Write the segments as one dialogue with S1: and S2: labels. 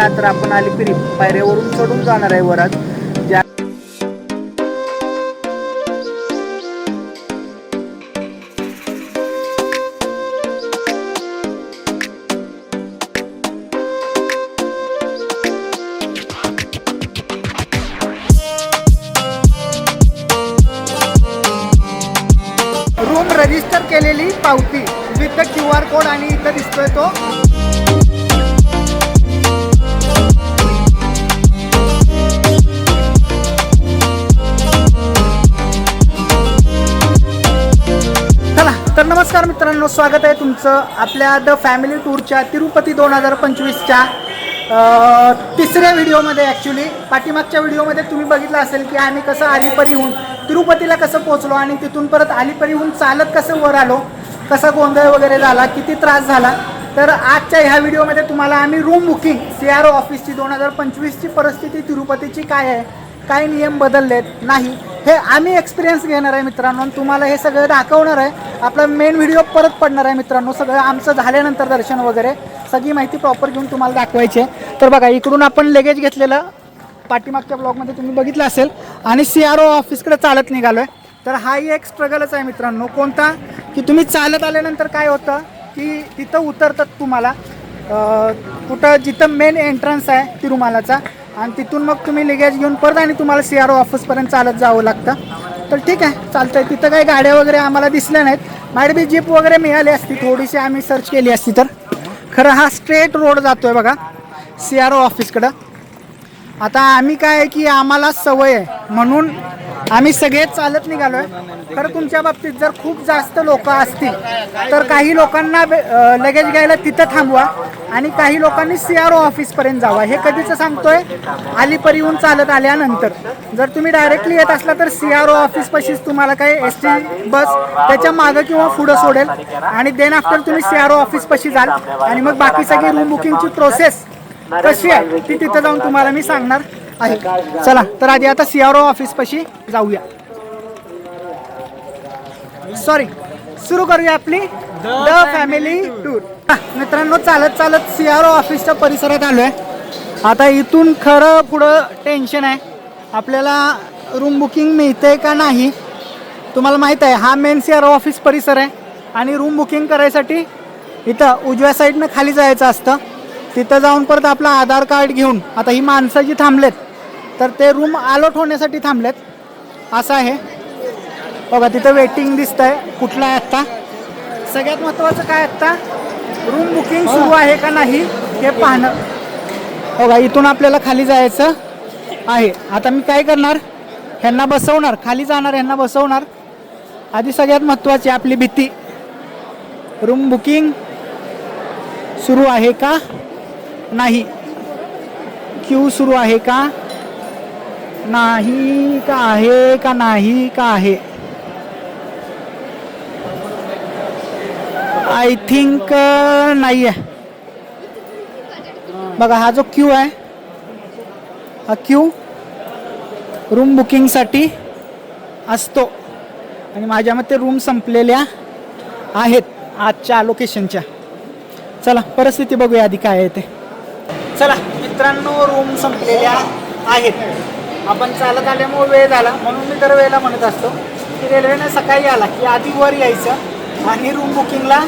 S1: का तर आपण अलिपिरी पायऱ्यावरून चढून जाणार आहे वरात. नमस्कार मित्रांनो स्वागत आहे तुमचं आपल्या द फॅमिली टूरच्या तिरुपती दोन हजार पंचवीसच्या तिसऱ्या व्हिडिओमध्ये ॲक्च्युली पाठीमागच्या व्हिडिओमध्ये तुम्ही बघितलं असेल की आम्ही कसं अलिपरीहून तिरुपतीला कसं पोचलो आणि तिथून परत अलिपरीहून चालत कसं वर आलो कसा गोंधळ वगैरे झाला किती त्रास झाला. तर आजच्या ह्या व्हिडिओमध्ये तुम्हाला आम्ही room booking C R O ऑफिसची दोन हजार पंचवीसची परिस्थिती तिरुपतीची काय आहे काय नियम बदललेत? नाही. हे आम्ही एक्सपिरियन्स घेणार आहे मित्रांनो. आणि तुम्हाला हे सगळं दाखवणार आहे. आपला मेन व्हिडिओ परत पडणार आहे मित्रांनो. सगळं आमचं झाल्यानंतर दर्शन वगैरे. सगळी माहिती प्रॉपर घेऊन तुम्हाला दाखवायची आहे. तर बघा इकडून आपण लगेज घेतलेलं पाठीमागच्या ब्लॉगमध्ये तुम्ही बघितलं असेल. आणि सी आर ओ ऑफिसकडे चालत निघालो आहे तर हाही एक स्ट्रगलच आहे मित्रांनो. कोणता? की तुम्ही चालत आल्यानंतर काय होतं? की तिथं उतरतात तुम्हाला. कुठं जिथं मेन एंट्रन्स आहे तिरुमालाचा. आणि तिथून मग तुम्ही लगेज घेऊन परत आणि तुम्हाला सी आर ओ ऑफिसपर्यंत चालत जावं लागतं. तर ठीक आहे चालतं आहे तिथं काही गाड्या वगैरे आम्हाला दिसल्या नाहीत. माइड बी जीप वगैरे मिळाली असती थोडीशी आम्ही सर्च केली असती तर. खरं हा स्ट्रेट रोड जातो आहे बघा सी आर ओ ऑफिसकडं आता आम्ही काय आहे की आम्हाला सवय आहे. म्हणून आम्ही सगळे चालत निघालो आहे खरं तुमच्या बाबतीत जर खूप जास्त लोक असतील तर काही लोकांना लगेज घ्यायला तिथं थांबवा आणि काही लोकांनी सी आर ओ ऑफिसपर्यंत जावा. हे कधीचं सांगतोय? अलीपरीहून चालत आल्यानंतर. जर तुम्ही डायरेक्टली येत असला तर सी आर ओ ऑफिसपाशीच तुम्हाला काही एस टी बस त्याच्या मागं किंवा पुढं सोडेल. आणि देन आफ्टर तुम्ही सी आर ओ ऑफिसपाशी जाल. आणि मग बाकी सगळी रूम बुकिंगची प्रोसेस कशी आहे? ती तिथं जाऊन तुम्हाला मी सांगणार आहे. चला तर आधी आता सी आर ओ ऑफिस पाशी जाऊया. सॉरी सुरू करूया आपली द फॅमिली टूर मित्रांनो चालत चालत सी आर ओ ऑफिसच्या परिसरात आलोय. आता इथून खरं पुढं टेन्शन आहे. आपल्याला रूम बुकिंग मिळते का नाही तुम्हाला माहीत आहे. हा main C R O office परिसर आहे. आणि रूम बुकिंग करायसाठी इथं उजव्या साईडनं खाली जायचं असतं. तिथं जाऊन परत आपलं आधार कार्ड घेऊन आता ही माणसं जी थांबलेत तर ते रूम अलॉट होण्यासाठी थांबलेत. असं आहे. बघा तिथं वेटिंग दिसत आहे कुठलं आहे आत्ता? सगळ्यात महत्त्वाचं काय आत्ता? रूम बुकिंग सुरू आहे का नाही हे पाहणं. बघा इथून आपल्याला खाली जायचं आहे. आता मी काय करणार? ह्यांना बसवणार. खाली जाणार ह्यांना बसवणार. आधी सगळ्यात महत्त्वाची आपली भीती. रूम बुकिंग सुरू आहे का? नाही. क्यू सुरू आहे का? नाही का आहे का नाही का आहे? आय थिंक uh, नाही आहे. बघा हा जो क्यू आहे हा क्यू रूम बुकिंगसाठी असतो. आणि माझ्या मते रूम संपलेल्या आहेत आजच्या लोकेशनच्या चला परिस्थिती बघूया आधी काय आहे ते. चला मित्रांनो रूम संपलेल्या आहेत. आपण चालत आल्यामुळे वेळ झाला. म्हणून मी दर वेळेला म्हणत असतो की रेल्वेने सकाळी आला की आधी वर यायचं आणि रूम बुकिंगला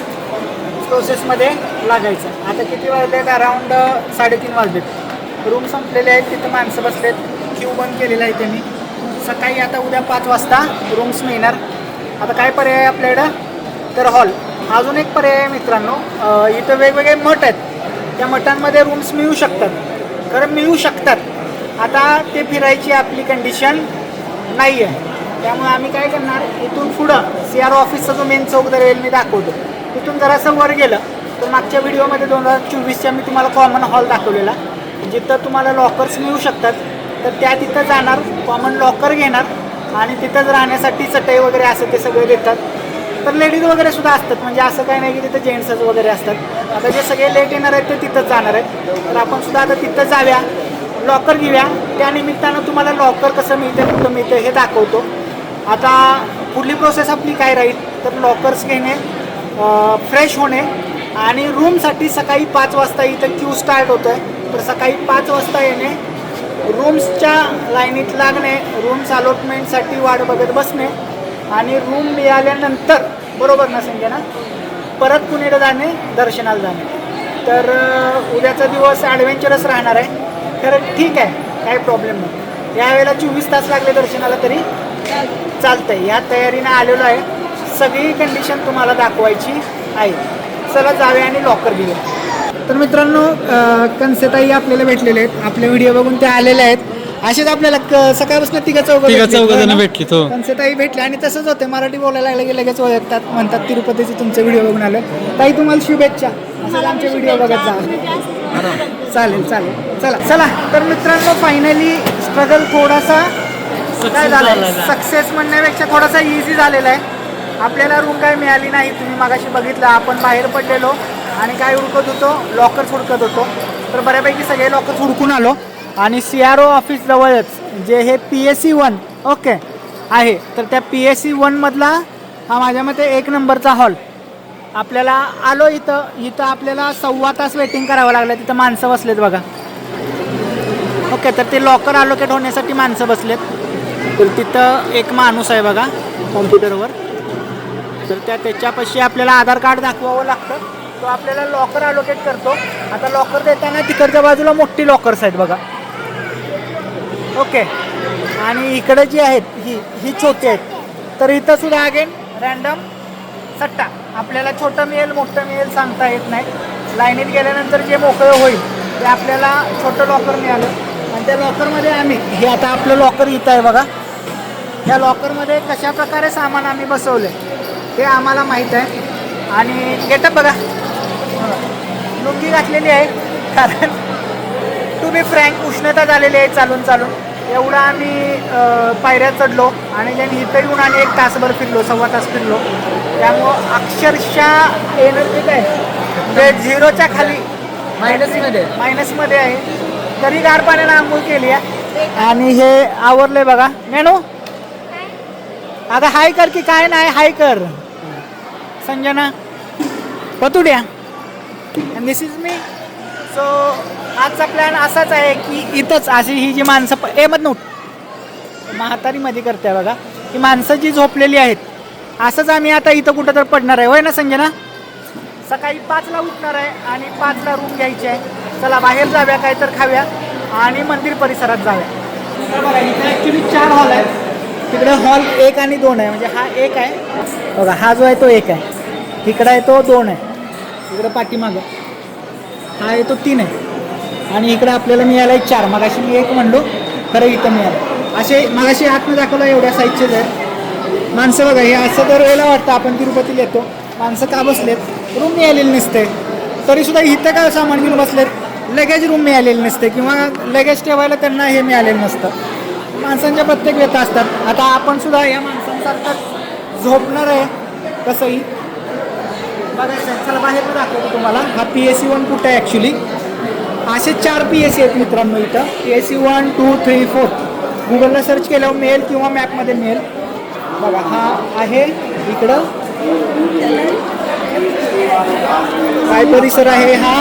S1: प्रोसेसमध्ये लागायचं. आता किती वाजलेत? अराऊंड साडेतीन वाजलेत. रूम संपलेले आहेत. तिथं माणसं बसलेत. क्यू बंद केलेलं आहे त्यांनी. सकाळी आता उद्या पाच वाजता रूम्स मिळणार. आता काय पर्याय आहे आपल्याकडं? तर हॉल अजून एक पर्याय आहे मित्रांनो. इथं वेगवेगळे मठ आहेत. त्या मठांमध्ये रूम्स मिळू शकतात. कारण मिळू शकतात. आता ते फिरायची आपली कंडिशन नाही आहे त्यामुळे आम्ही काय करणार? इथून पुढं सी आर ऑफिसचा जो मेन चौक दरवेल मी दाखवतो. तिथून जरासं वर गेलं तर मागच्या व्हिडिओमध्ये दोन हजार चोवीसच्या मी तुम्हाला कॉमन हॉल दाखवलेला. जिथं तुम्हाला लॉकर्स मिळू शकतात. तर त्या तिथं जाणार कॉमन लॉकर घेणार आणि तिथंच राहण्यासाठी चटई वगैरे असं ते सगळे देतात. तर लेडीज वगैरे सुद्धा असतात. म्हणजे असं काही नाही की तिथं जेंट्सच वगैरे असतात. आता जे सगळे लेट येणार आहेत ते तिथंच जाणार आहेत. तर आपण सुद्धा आता तिथं जाव्या लॉकर घेऊया. त्या निमित्तानं तुम्हाला लॉकर कसं मिळतं कुठं मिळतं हे दाखवतो. आता पुढली प्रोसेस आपली काय राहील? तर लॉकर्स घेणे फ्रेश होणे आणि रूमसाठी सकाळी पाच वाजता इथं क्यू स्टार्ट होतो आहे तर सकाळी पाच वाजता येणे रूम्सच्या लाईनीत लागणे रूम्स अलॉटमेंटसाठी वाट बघत बसणे आणि रूम मिळाल्यानंतर बरोबर ना संजय ना? परत पुणेला जाणे दर्शनाला जाणे. तर उद्याचा दिवस ॲडव्हेंचरस राहणार आहे. खरं ठीक आहे काही प्रॉब्लेम नाही. यावेळेला चोवीस तास लागले दर्शनाला तरी. चालतंय या तयारीनं आलेलो आहे. सगळी कंडिशन तुम्हाला दाखवायची आहे. चला जावे आणि लॉकर घेऊया. तर मित्रांनो कनसेताई आपल्याला भेटलेले आहेत. आपले व्हिडिओ बघून ते आलेले आहेत. असेच आपल्याला क- सकाळपासून तिघं चौघ
S2: तिघं चौघं जण भेटली तो
S1: ताई भेटले आणि तसंच होते. मराठी बोलायला लागले की लगेच ओळखतात म्हणतात तिरुपतीचे तुमचे व्हिडिओ बघून आले ताई तुम्हाला शुभेच्छा. असंच आमचे व्हिडिओ बघत जा. चालेल चालेल. चला चला. तर मित्रांनो फायनली स्ट्रगल थोडासा काय झालं सक्सेस म्हणण्यापेक्षा थोडासा इझी झालेला आहे. आपल्याला रूम काय मिळाली नाही. तुम्ही मागाशी बघितलं आपण बाहेर पडलेलो आणि काय हुडकत होतो? लॉकर्स हुडकत होतो. तर बऱ्यापैकी सगळे लॉकर्स हुडकून आलो. आणि सी आर ओ ऑफिस जवळच जे हे P S C one okay आहे. तर त्या पी एस सी वनमधला हा माझ्या मते एक नंबरचा हॉल आपल्याला आलो इथं इथं आपल्याला सव्वा तास वेटिंग करावं लागलं तिथं माणसं बसलेत बघा. ओके तर ते लॉकर अलोकेट होण्यासाठी माणसं बसलेत. तर तिथं एक माणूस आहे बघा कॉम्प्युटरवर तर त्या त्याच्यापाशी आपल्याला आधार कार्ड दाखवावं लागतं. तो आपल्याला लॉकर अलोकेट करतो. आता लॉकर देताना तिकडच्या बाजूला मोठी लॉकर्स आहेत बघा. ओके. आणि इकडे जी आहेत ही ही छोटी आहेत. तर इथं सुद्धा अगेन रॅन्डम सट्टा. आपल्याला छोटं मिळेल मोठं मिळेल सांगता येत नाही. लाईनीत गेल्यानंतर जे मोकळं होईल ते आपल्याला छोटं लॉकर मिळालं. आणि त्या लॉकरमध्ये आम्ही हे आता आपलं लॉकर इथं आहे बघा. या लॉकरमध्ये कशा प्रकारे सामान आम्ही बसवलं ते आम्हाला माहीत आहे. आणि गेटअप बघा. लुंगी घातलेली आहे कारण टू बी फ्रँक उष्णता झालेली आहे चालून चालून. एवढा आम्ही पायऱ्या चढलो आणि then इथं येऊन आणि एक तासभर फिरलो सव्वा तास फिरलो. त्यामुळं अक्षरशः एनर्जी काय? म्हणजे झिरोच्या खाली.
S2: मायनसमध्ये
S1: मायनसमध्ये आहे. तरी गार पाण्यानं आंघोळ केली आहे. आणि हे आवरले बघा. मेनू? आता हाय कर की काय नाही हाय कर. संजना पतुड्या. दिस इज मी सो आजचा प्लॅन असाच आहे की इथंच अशी ही जी माणसं प- ए मत नोट म्हातारीमध्ये करते बघा. ही माणसं जी झोपलेली आहेत असंच आम्ही आता इथं कुठं तर पडणार आहे. होय ना संजना? सकाळी पाचला उठणार आहे आणि पाचला रूम घ्यायची आहे. चला बाहेर जाऊया काय तर खाव्या आणि मंदिर परिसरात जाऊया. बघा इथे ॲक्च्युली चार हॉल आहेत. तिकडे हॉल एक आणि दोन आहे. म्हणजे हा एक आहे. बघा हा जो आहे तो एक आहे. तिकडं आहे तो दोन आहे. तिकडं पाठीमागं. हा आहे तो तीन आहे. आणि इकडं आपल्याला मिळालं आहे चार. मगाशी मी एक म्हणलो खरं इथं मिळालं. असे मगाशी आतनं दाखवलं एवढ्या साईजचे आहेत माणसं बघा हे असं दर वेळेला वाटतं आपण तिरुपतीला येतो. माणसं का बसलेत? रूम मिळालेली नसते. तरीसुद्धा इथं काय सामान घेऊन बसलेत? लगेज रूम मिळालेली नसते किंवा लगेज ठेवायला त्यांना हे मिळालेलं नसतं. माणसांच्या प्रत्येक व्यथा असतात. आता आपण सुद्धा या माणसांसारखं झोपणार आहे कसंही. चला बाहेर दाखवतो तुम्हाला. हा पी एस सी वन कुठं आहे ॲक्च्युली असे चार पी एस सी आहेत मित्रांनो इथं. P S C one two three four गुगलला सर्च केल्यावर मिळेल किंवा मॅपमध्ये मिळेल. बघा हा आहे इकडं. काय परिसर आहे हा?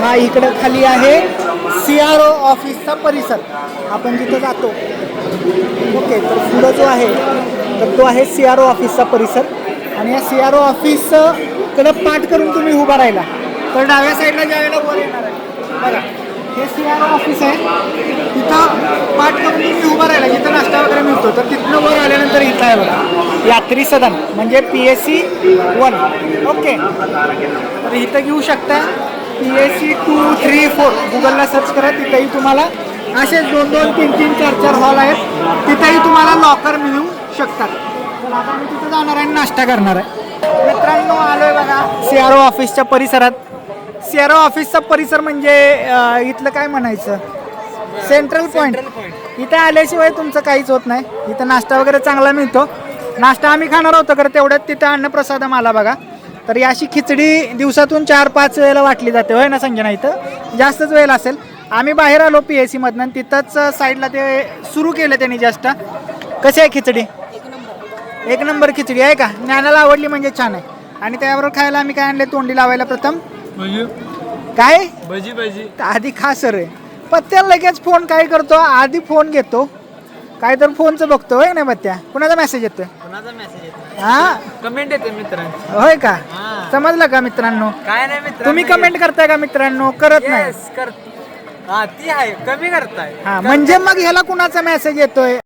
S1: हा इकडं खाली आहे सी आर ओ ऑफिसचा परिसर. आपण जिथं जातो. ओके तर पुढं जो आहे तर तो आहे सी आर ओ ऑफिसचा परिसर. आणि या सी आर ओ ऑफिसकडं पाठ करून तुम्ही उभा राहिला. तर डाव्या साईडला ज्या वेळेला वर येणार आहे. बघा हे सी आर ओ ऑफिस आहे. तिथं पाठ करून तुम्ही उभा राहिला. जिथं नाश्ता वगैरे मिळतो तर तिथनं वर आल्यानंतर इथं आहे बघा. यात्री सदन म्हणजे P S C one okay तर इथं घेऊ शकता P S C two three four गुगलला सर्च करा तिथंही तुम्हाला असे दोन दोन तीन तीन चार चार हॉल आहेत. तिथंही तुम्हाला लॉकर मिळू शकतात. तर आता मी तिथं जाणार आहे आणि नाश्ता करणार आहे. मित्रांनो आलो आहे बघा सी आर ओ ऑफिसच्या परिसरात. सी आर ओ ऑफिसचा परिसर म्हणजे अं, इथलं काय म्हणायचं? सेंट्रल पॉईंट इथं आल्याशिवाय तुमचं काहीच होत नाही. इथं नाश्ता वगैरे चांगला मिळतो. नाश्ता आम्ही खाणार होतो खरं तेवढ्यात तिथं अन्नप्रसाद आला बघा. तर ही अशी खिचडी दिवसातून चार पाच वेळेला वाटली जाते होय ना संजना इथं? जास्तच वेळ असेल. आम्ही बाहेर आलो पी एस सीमधनं तिथंच साईडला ते सुरू केलं त्यांनी जास्त. कशी आहे खिचडी? एक नंबर खिचडी आहे का? ज्ञानाला आवडली म्हणजे छान आहे. आणि त्याबरोबर खायला आम्ही काय आणले? तोंडी लावायला प्रथम. काय?
S2: भजी भजी.
S1: आधी खा सर आहे पत्त्या लगेच फोन काय करतो? आधी फोन घेतो. काय तर फोनचं बघतो होय ना पत्त्या कुणाचा मेसेज येतोय?
S2: कोणाचा मेसेज येतो
S1: हा?
S2: कमेंट येते मित्रांची
S1: होय का. समजलं का मित्रांनो?
S2: काय नाही मित्र
S1: तुम्ही कमेंट करताय का मित्रांनो? करत नाही.
S2: कर हा ती आहे. कमी करताय.
S1: हा म्हणजे मग ह्याला कुणाचा मेसेज येतोय?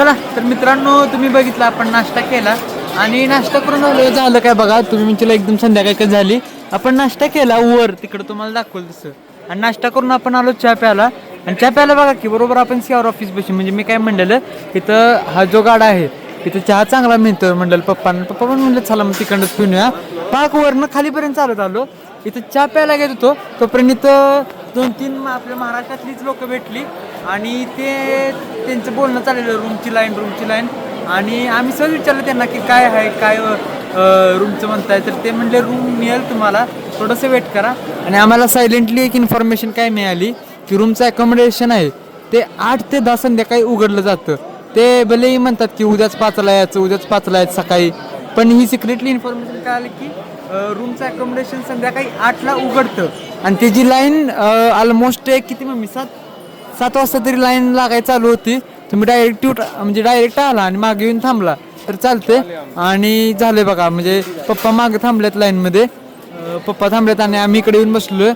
S2: चला तर मित्रांनो तुम्ही बघितलं आपण नाश्ता केला. आणि नाश्ता करून झालं. झालं काय बघा तुम्ही म्हणजे एकदम संध्याकाळ काय झाली? आपण नाश्ता केला वर तिकडं तुम्हाला दाखवलं तसं. आणि नाश्ता करून आपण आलो चहा प्याला आणि चहा प्यायला बघा की बरोबर आपण सीआर ऑफिस बशी म्हणजे मी काय म्हणलेलं इथं हा जो गाडा आहे तिथं चहा चांगला मिळतो म्हणलं पप्पांना. पप्पा पण म्हणलं चला मग तिकडंच पिऊन या पाकवरनं खालीपर्यंत चालत आलो. इथं चहा प्यायला घेत होतो. तोपर्यंत इथं दोन तीन आपल्या महाराष्ट्रातलीच लोक भेटली. आणि ते त्यांचं बोलणं चाललेलं रूमची लाईन रूमची लाईन आणि आम्ही सहज विचारलं त्यांना की काय आहे काय रूमचं म्हणताय. तर ते म्हणले रूम मिळेल तुम्हाला. थोडंसं वेट करा. आणि आम्हाला सायलेंटली एक इन्फॉर्मेशन काय मिळाली की रूमचं अकोमोडेशन आहे. ते आठ ते दहा संध्याकाळी उघडलं जातं. ते भलेही म्हणतात की उद्याच पाचला यायचं उद्याच पाचला यायचं सकाळी. पण ही सिक्रेटली इन्फॉर्मेशन काय आली की रूमचं अकोमोडेशन संध्याकाळी आठला उघडतं. आणि त्याची लाईन ऑलमोस्ट एक किती मी सात सात वाजता तरी लाईन लागायला चालू होती. तुम्ही डायरेक्ट म्हणजे डायरेक्ट आला आणि मागे येऊन थांबला. तर चालते आणि झाले बघा म्हणजे पप्पा मागे थांबल्यात लाईनमध्ये पप्पा थांबल्यात आणि आम्ही इकडे येऊन बसलो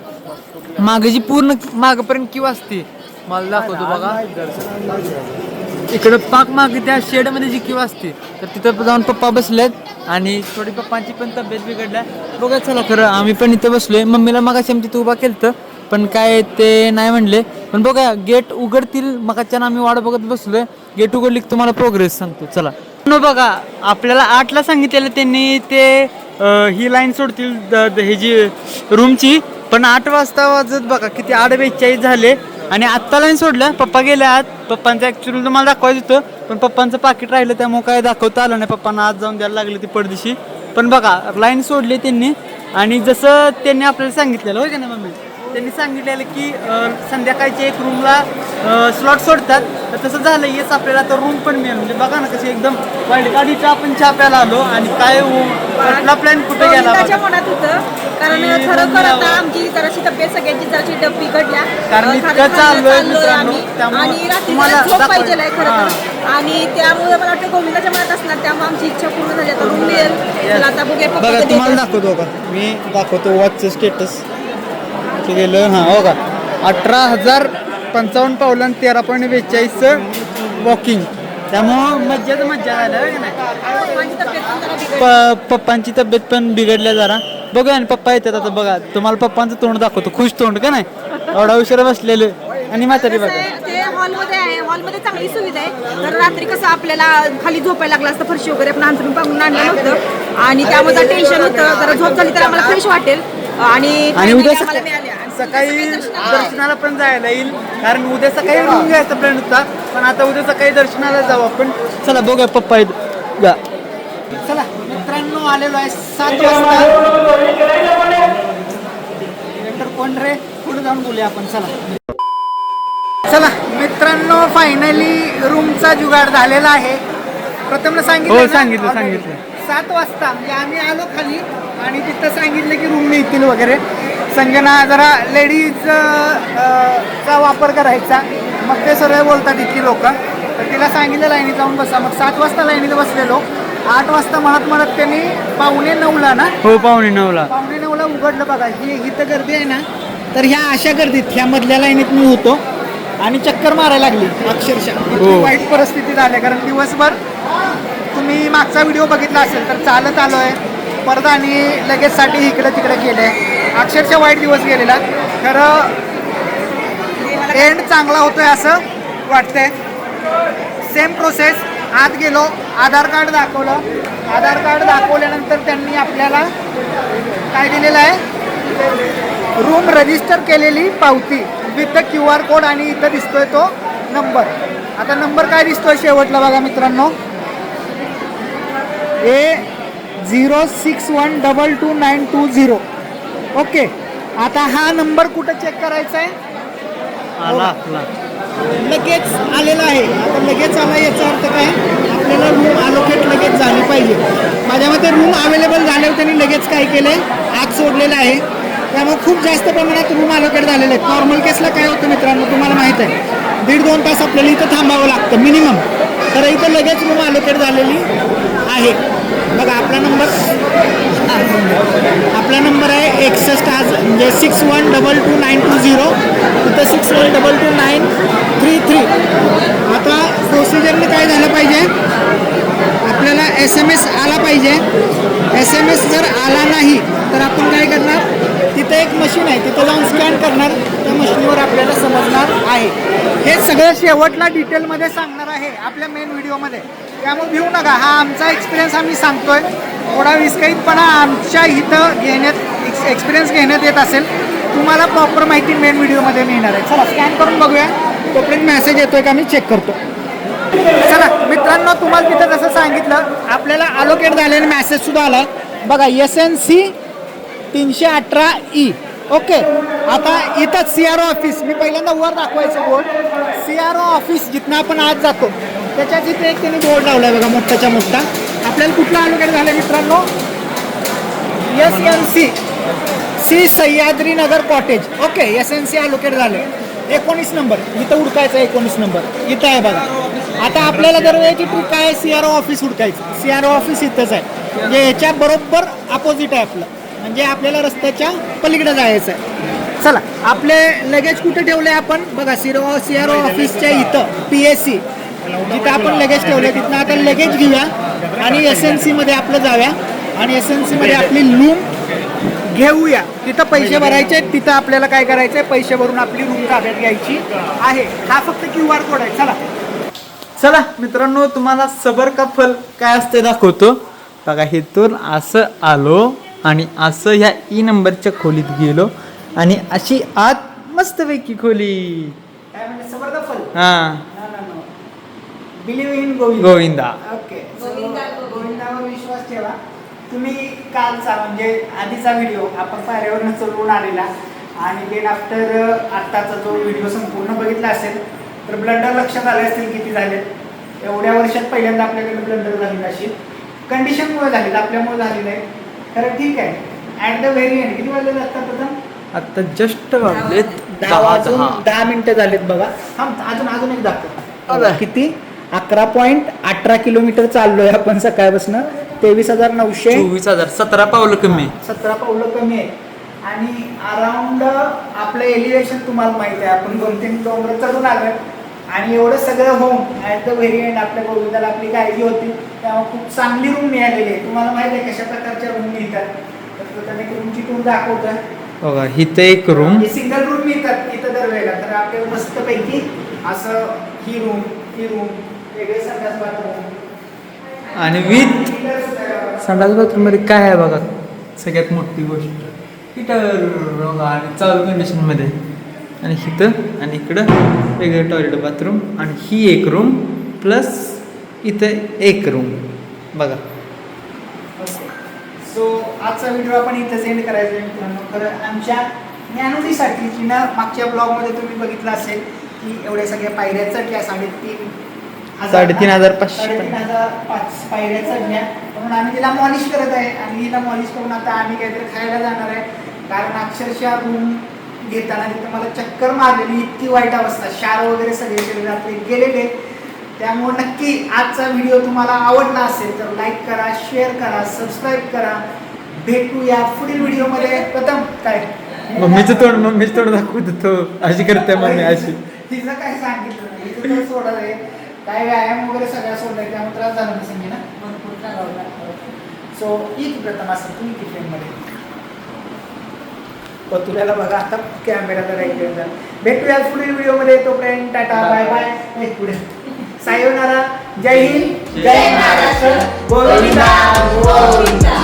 S2: मागे जी पूर्ण मागपर्यंत किंवा असते मला दाखवतो बघा. इकडं पाक मागे त्या शेडमध्ये जी किंवा असते तर तिथं जाऊन पप्पा बसलेत आणि थोडी पप्पांची पण तब्येत बिघडल्या. बघा चला खरं आम्ही पण इथं बसलोय. मम्मीला मगाशी आम्ही तिथं उभा केलं पण काय ते नाही म्हणले. पण बघा गेट उघडतील मगाच्या आम्ही वाट बघत बसलोय. गेट उघडली तुम्हाला प्रोग्रेस सांगतो. चला. न बघा आपल्याला आठला सांगितलेलं त्यांनी ते ही लाईन सोडतील द- द- जी रूमची पण आठ वाजता वाजत बघा किती आठ बेचाळीस झाले. आणि आत्ता लाईन सोडलं. पप्पा गेले आत पप्पांचं ऍक्च्युअली तुम्हाला दाखवायचं होतं. पण पप्पांचं पाकिट राहिलं त्यामुळे काय दाखवता आलं नाही. पप्पांना आज जाऊन द्यायला लागलं ती पडदिशी. पण बघा लाईन सोडली त्यांनी. आणि जसं त्यांनी आपल्याला सांगितलेलं होय का ना मम्मी? त्यांनी सांगितलेलं की संध्याकाळच्या एक रूमला स्लॉट सोडतात. तर तसं झालं येस आपल्याला तर रूम पण मिळेल. म्हणजे बघा ना कशी एकदम वाईट गाडीचा आपण चहा प्यायला आलो आणि काय कुठला प्लॅन कुठे गेला.
S3: मनात होतं. कारण खरोखर आता
S2: यावं.
S3: आमची जराशी तब्येत सगळ्यांची जराशी डब बिघडल्या
S2: कारण इतकं चाललोय मित्रांनो. त्यामुळं तुम्हाला.
S3: पाहिजे आहे खरं तर. आणि त्यामुळे मला वाटतं गोविंदाच्या मनात असणार त्यामुळे आमची इच्छा पूर्ण झाली. आता रूम मिळेल. चला आता
S2: बघा तुम्हाला. दाखवतो का मी दाखवतो वॉचचं स्टेटस ते गेलं हां हो का? अठरा हजार पंचावन्न पावलं आणि तेरा पॉईंट बेचाळीसचं वॉकिंग त्यामुळं मज्जाच मज्जा
S3: जरा बिघडली.
S2: प- पप्पांची तब्येत पण बिघडल्या जरा. बघा आणि पप्पा येतात आता बघा. तुम्हाला पप्पांचं तोंड दाखवतो. खुश तोंड का नाही? एवढा उशिरा बसलेले. आणि म्हातारी बघा.
S3: आहे, ते हॉलमध्ये आहे. हॉलमध्ये चांगली सुविधा आहे. तर रात्री कसं आपल्याला खाली झोपायला लागलं असतं फरशी वगैरे आपण अंतरून पांघरून आणलं नव्हतं. आणि त्यामुळे जरा टेन्शन होतं. जरा झोप झाली तर आम्हाला फ्रेश वाटेल. आणि
S2: आणि उद्या सकाळी
S3: दर्शनाला
S2: पण जायला येईल. कारण उद्या सकाळी रूम घ्यायचा प्लॅन होता पण आता उद्या सकाळी दर्शनाला जाऊ आपण. चला बघूया पप्पा आहेत
S1: चला मित्रांनो आलेलो आहे सात वाजता. कोण रे? पुढे जाऊन बोलूया आपण. चला. चला मित्रांनो फायनली रूमचा जुगाड झालेला आहे. प्रथम सांगितलं
S2: हो? सांगितलं,
S1: Already.
S2: सांगितलं.
S1: सात वाजता. म्हणजे आम्ही आलो खाली आणि तिथं सांगितलं की रूम मिळतील वगैरे. संजना जरा लेडीज चा वापर करायचा. मग ते सगळे बोलतात इतकी लोक. तर तिला सांगितलं लाईनीत जाऊन बसा. मग सात वाजता लाईनीत बसलेलो. आठ वाजता म्हणत म्हणत त्यांनी पावणे नऊला ना?
S2: हो पाहुणे नऊला.
S1: पावणे नऊला उघडलं बघा. ही इथं गर्दी आहे ना तर ह्या अशा गर्दीत ह्या मधल्या लाईनीत मी होतो. आणि चक्कर मारायला लागली अक्षरशः. इतकी
S2: हो.
S1: वाईट परिस्थिती झाली कारण दिवसभर तुम्ही मागचा व्हिडिओ बघितला असेल तर चालत आलो आहे परत आणि लगेचसाठी इकडं तिकडं गेलंय अक्षरशः वाईट दिवस गेलेला. खरं एंड चांगला होतोय असं वाटतंय. सेम प्रोसेस आत गेलो. आधार कार्ड दाखवलं. आधार कार्ड दाखवल्यानंतर त्यांनी आपल्याला काय दिलेलं आहे? रूम रजिस्टर केलेली पावती विथ क्यू आर कोड आणि इथं दिसतोय तो नंबर आता नंबर काय दिसतोय शेवटला बघा मित्रांनो. A zero six one double two nine two zero. Okay. आता हा नंबर कुठं चेक करायचा आहे?
S2: आला आपला.
S1: लगेच आलेला आहे. आता लगेच आला याचा अर्थ काय? आपल्याला रूम अलोकेट लगेच झाली पाहिजे. माझ्या मते रूम अवेलेबल झाल्यावर त्यांनी लगेच काय केलंय आग सोडलेलं आहे. त्यामुळे खूप जास्त प्रमाणात रूम अलोकेट झालेले आहेत. नॉर्मल केसला काय होतं मित्रांनो? तुम्हाला माहीत आहे. दीड दोन तास आपल्याला इथं थांबावं लागतं मिनिमम तर इथं लगेच रूम अलोकेट झालेली आहे. बघा आपला नंबर आपला नंबर आहे एकसष्ट आज म्हणजे six one double two nine two zero इथं six one double two nine three three आता प्रोसिजरने काय झालं पाहिजे? आपल्याला एस एम एस आला पाहिजे. एस एम एस जर आला नाही तर आपण काय करणार? तिथं एक मशीन आहे तिथं जाऊन स्कॅन करणार. त्या मशीनवर आपल्याला समजणार आहे. हे सगळं शेवटला डिटेलमध्ये सांगणार आहे आपल्या मेन व्हिडिओमध्ये त्यामुळे भिवू नका. हा आमचा एक्सपिरियन्स आम्ही सांगतोय. थोडा विस्कळीतपणा आमच्या इथं घेण्यात एक्स एक्सपिरियन्स घेण्यात येत असेल. तुम्हाला प्रॉपर माहिती मेन व्हिडिओमध्ये मिळणार आहे. चला स्कॅन करून बघूया. तोपर्यंत मेसेज येतोय का मी चेक करतो. चला मित्रांनो तुम्हाला तिथं जसं सांगितलं आपल्याला अलोकेट झालेला आणि मेसेजसुद्धा आला. बघा एस एन सी तीनशे अठरा e. ई ओके आता इथंच सी आर ओ ऑफिस मी पहिल्यांदा वर दाखवायचं board. C R O office जिथनं आपण आज जातो. त्याच्या तिथे एक त्यांनी बोर्ड लावला आहे बघा मोठाच्या मोठा आपल्याला कुठला अलोकेट झाला मित्रांनो? S N C C Sahyadri Nagar cottage okay S N C allocate झाले एकोणीस नंबर. इथं उडकायचं एकोणीस नंबर. इथं आहे बघा. आता आपल्याला दरवेळेची ट्रिक काय सी आर ओ ऑफिस उडकायचं. सी आर ओ ऑफिस इथंच आहे. म्हणजे याच्या बरोबर अपोजिट आहे आपलं. म्हणजे आपल्याला रस्त्याच्या पलीकडे जायचं आहे. चला आपले लगेज कुठे ठेवले आपण? बघा सी सी आर ओ ऑफिसच्या इथं पी एस सी जिथं आपण लगेज ठेवले तिथनं आता लगेज घेऊया. आणि एस एन सीमध्ये आपलं जाऊया. आणि एस एन सीमध्ये आपली लूम घेऊया. तिथं पैसे भरायचे आहेत, तिथं आपल्याला काय करायचं आहे पैसे भरून आपली रूम ताब्यात घ्यायची आहे. हा फक्त क्यू आर कोड आहे. चला.
S2: चला मित्रांनो तुम्हाला सबर का फल काय असते दाखवतो. बघा इथून असं आलो आणि असं ह्या ई नंबरच्या खोलीत गेलो. आणि अशी आत मस्तपैकी खोली.
S1: काय म्हणजे
S2: हा.
S1: Believe in Govind.
S2: Govinda
S1: okay गोविंदावर विश्वास ठेवा. तुम्ही कालचा म्हणजे आधीचा व्हिडिओ आपण पायऱ्यावरनं चढवून आलेला. आणि देन आफ्टर आत्ताचा जो व्हिडिओ संपूर्ण बघितला असेल तर ब्लंडर लक्षात आले असतील किती झालेत. एवढ्या वर्षात पहिल्यांदा आपल्याकडे ब्लंडर झालेली अशी कंडिशनमुळे झालेलं आपल्यामुळे झालेलं आहे. खरं ठीक आहे. ॲट द व्हेरी एंड किती वाजले आता प्रथम?
S2: आता जस्ट वाजलेत.
S1: दहा मिनिटं झालेत बघा. हा अजून अजून एक दाखव. किती? अकरा पॉईंट अठरा किलोमीटर चाललोय आपण सकाळपासून. तेवीस हजार नऊशे
S2: चोवीस हजार सतरा पावलं कमी.
S1: सतरा पावलं कमी आहे. आणि अराउंड आपलं एलिव्हेशन तुम्हाला माहिती आहे. आपण दोन तीन डोंगर चढून आलोय. आणि एवढं सगळं होऊन ॲट द व्हेरी एंड आपल्या गोविंदाला आपली काळजी होती. त्यामुळे खूप चांगली रूम मिळालेली आहे. तुम्हाला माहिती आहे कशा प्रकारच्या रूम मिळतात. तर त्याने रूमची टूर दाखवतोय.
S2: बघा इथं एक रूम
S1: सिंगल रूम मिळतात इथं दरवेळेला. तर आपल्याला मस्तपैकी असं ही रूम ही रूम
S2: आणि विथ संडास बाथरूममध्ये काय आहे बघा? सगळ्यात मोठी गोष्ट. हिटर आणि चालू कंडिशनमध्ये आणि इथं आणि इकडं वेगळं टॉयलेट बाथरूम आणि ही एक रूम प्लस इथं एक रूम बघा.
S1: सो आजचा व्हिडिओ आपण इथं एंड करायचा आहे मित्रांनो. खरं आमच्या ज्ञानोदीसाठी जिनं मागच्या ब्लॉगमध्ये तुम्ही बघितलं असेल की एवढ्या सगळ्या पायऱ्या चढल्या साडेतीन
S2: साडेतीन हजार पाचशे.
S1: साडेतीन हजार पाच पायऱ्या चढल्या. म्हणून आम्ही तिला मॉलिश करत आहे. आणि हिला मॉलिश करून आता आम्ही काहीतरी खायला जाणार आहे. कारण अक्षरशः रूम घेताना तिथं मला चक्कर मारलेली इतकी वाईट अवस्था. शार वगैरे सगळे शरीरातले गेलेले. त्यामुळे नक्की आजचा व्हिडिओ तुम्हाला आवडला असेल तर लाईक करा शेअर करा सबस्क्राईब करा. भेटूया पुढील व्हिडिओमध्ये प्रथम काय?
S2: मम्मीचं तोंड मम्मीचं तोंड दाखवत होतो अशी करते मम्मी अशी
S1: तिचं काय सांगितलं? सोडत आहे काय व्यायाम वगैरे सगळ्या सोडलाय त्यामुळे त्रास झाला ना भरपूर चालवला सो ही की प्रथम असं तुम्ही की फ्रेममध्ये पतुल्याला बघा आता कॅमेरा जा. भेटूया पुढील व्हिडिओमध्ये. तोपर्यंत टाटा बाय बाय एक पुढे. सायोनारा जय हिंद. जय महाराष्ट्र. गोविंदा गोविंदा.